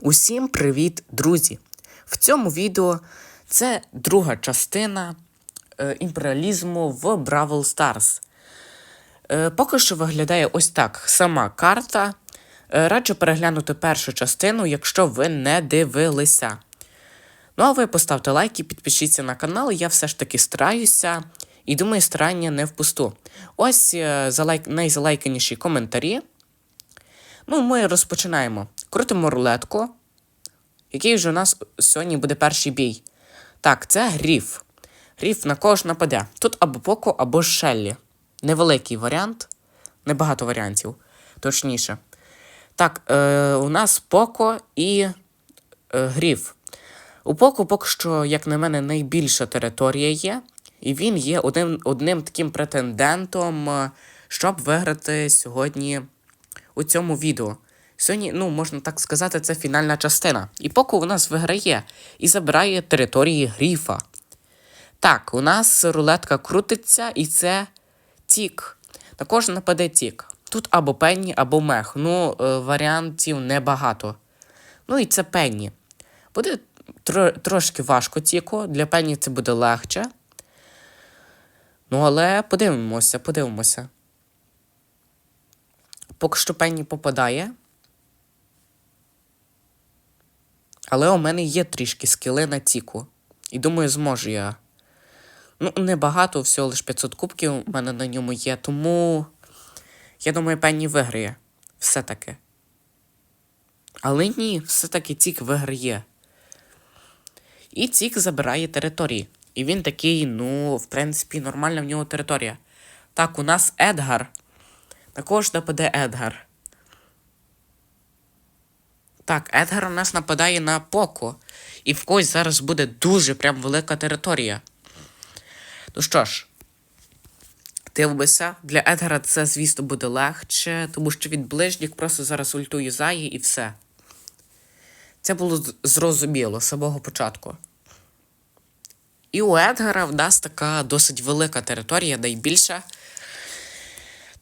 Усім привіт, друзі! В цьому відео це друга частина е, імперіалізму в Бравл Stars. Е, поки що виглядає ось так сама карта. Е, раджу переглянути першу частину, якщо ви не дивилися. Ну а ви поставте лайк і підпишіться на канал. Я все ж таки стараюся і думаю, старання не впусту. Ось е, залайк... найзалайканіші коментарі. Ну, ми розпочинаємо. Крутимо рулетку. Який вже у нас сьогодні буде перший бій? Так, це гріф. Гріф на кого ж нападе. Тут або Поко, або Шеллі. Невеликий варіант. Небагато варіантів, точніше. Так, е, у нас Поко і е, Гріф. У Поко поки що, як на мене, найбільша територія є. І він є одним, одним таким претендентом, е, щоб виграти сьогодні у цьому відео. Сьогодні, ну, можна так сказати, це фінальна частина. І поки у нас виграє і забирає території гріфа. Так, у нас рулетка крутиться, і це тік. Також нападе тік. Тут або Пенні, або мех. Ну, е, варіантів небагато. Ну і це Пенні. Буде тро, трошки важко тіку. Для Пенні це буде легче. Ну, але подивимося, подивимося. Поки що Пенні попадає. Але у мене є трішки скіли на тіку. І думаю, зможу я. Ну, небагато, всього лише 500 кубків у мене на ньому є, тому. Я думаю, Пенні виграє. Все-таки. Але ні, все-таки Тік виграє. І Тік забирає території. І він такий, ну, в принципі, нормальна в нього територія. Так, у нас Едгар. Також нападе Едгар. Так, Едгар у нас нападає на Поко. І в когось зараз буде дуже прям велика територія. Ну що ж, дивимося. Для Едгара це, звісно, буде легше, тому що він ближнік просто зараз ультує зає і все. Це було зрозуміло з самого початку. І у Едгара в нас така досить велика територія, найбільша.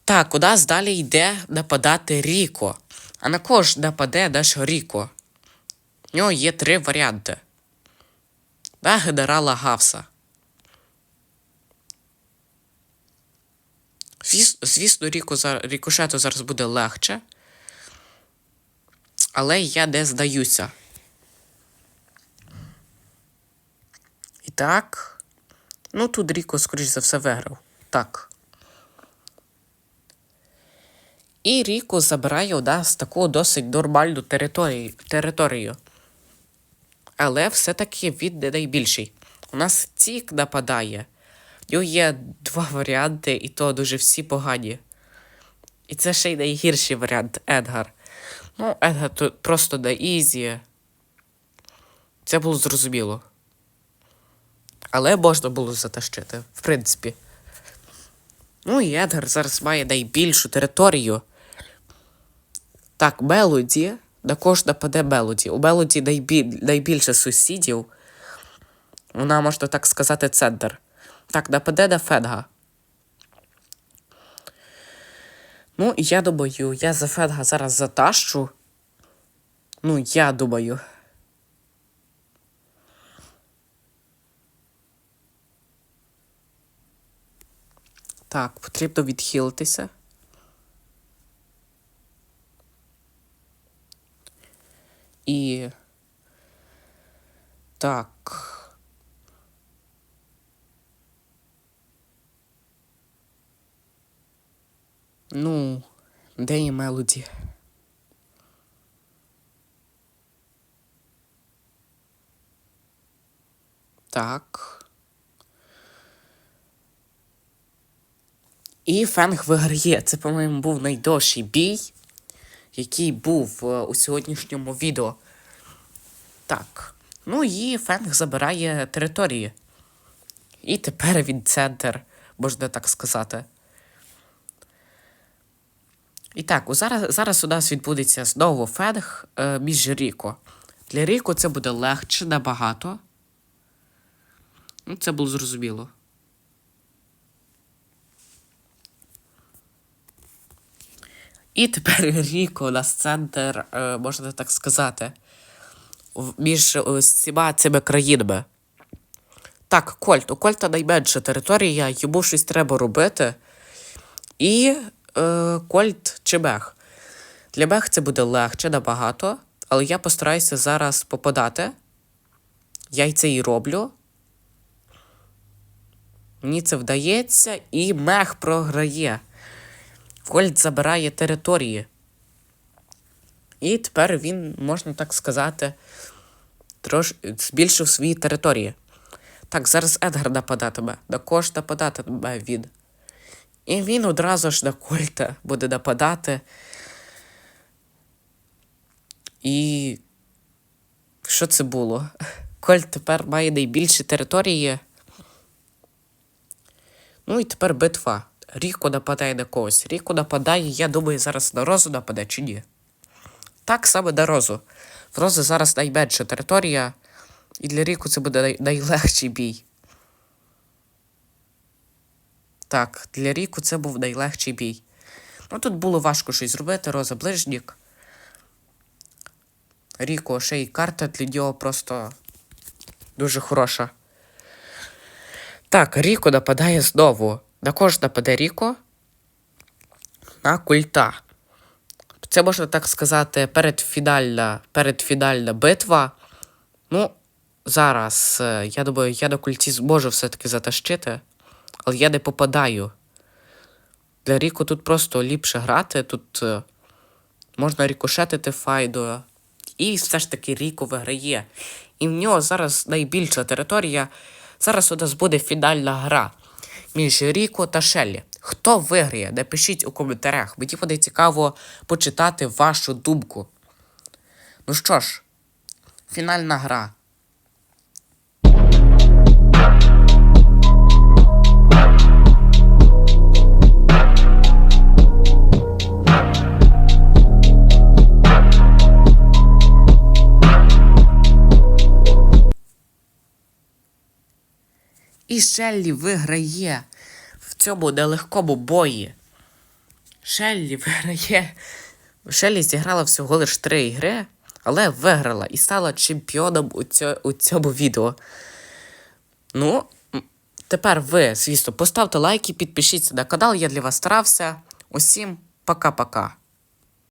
Так, у нас далі йде нападати Ріко. А на кого ж нападе наш Ріко? У нього є три варіанти. На генерала Гавса. Звісно, Ріко. Рікошету зараз буде легче. Але я не здаюся. І так. Ну, тут Ріко, скоріш за все, виграв. Так. І Ріко забирає у нас таку досить нормальну територію. територію. Але все-таки він не найбільший. У нас Тік нападає. В є два варіанти, і то дуже всі погані. І це ще й найгірший варіант Едгар. Ну, Едгар тут просто на ізі. Це було зрозуміло. Але можна було затащити, в принципі. Ну і Едгар зараз має найбільшу територію. Так, Мелоді. Також нападе Мелоді. У Мелоді найбіль... найбільше сусідів. Вона, можна так сказати, центр. Так, нападе на Фенга. Ну, я думаю, я за Фенга зараз затащу. Ну, я думаю. Так, потрібно відхилитися. І. Так. Ну, де є мелоді? Так. І Фенг виграє. Це, по-моєму, був найдовший бій, який був е, у сьогоднішньому відео. Так. Ну і Фенг забирає території. І тепер він центр, можна так сказати. І так, зараз, зараз у нас відбудеться знову Фенг е, між Ріко. Для Ріко це буде легше набагато. Ну, це було зрозуміло. І тепер Ріко у нас центр, е, можна так сказати, між усіма цими країнами. Так, Кольт. У Кольта найменша територія, йому щось треба робити. І е, Кольт чи Мех. Для Мех це буде легше набагато, але я постараюся зараз попадати. Я й це і роблю. Мені це вдається, і мех програє. Кольт забирає території. І тепер він, можна так сказати, трош... збільшив свої території. Так, зараз Едгар нападатиме. Також нападатиме він. І він одразу ж на Кольта буде нападати. І. Що це було? Кольт тепер має найбільші території. Ну і тепер битва. Ріко нападає на когось. Ріко нападає, я думаю, зараз на Розу нападе чи ні. Так саме на Розу. В Рози зараз найменша територія, і для Ріку це буде най- найлегший бій. Так, для Ріку це був найлегший бій. Ну тут було важко щось зробити, Роза ближнік. Ріко, ще й карта для нього просто дуже хороша. Так, Ріко нападає знову. На кого ж нападе Ріко? На культа. Це можна так сказати, передфінальна, передфінальна битва. Ну, зараз, е, я думаю, я на культі зможу все-таки затащити, але я не попадаю. Для Ріко тут просто ліпше грати, тут е, можна рікошетити файдо. І все ж таки Ріко виграє. І в нього зараз найбільша територія. Зараз у нас буде фінальна гра між Ріко та Шеллі. Хто виграє? Напишіть у коментарях. Мені буде цікаво почитати вашу думку. Ну що ж, фінальна гра. І Шеллі виграє цьому нелегкому бої. Шеллі виграє. Шеллі зіграла всього лише три ігри, але виграла і стала чемпіоном у, цьо, у цьому відео. Ну, тепер ви, звісно, поставте лайки, підпишіться на канал, я для вас старався. Усім пока-пока.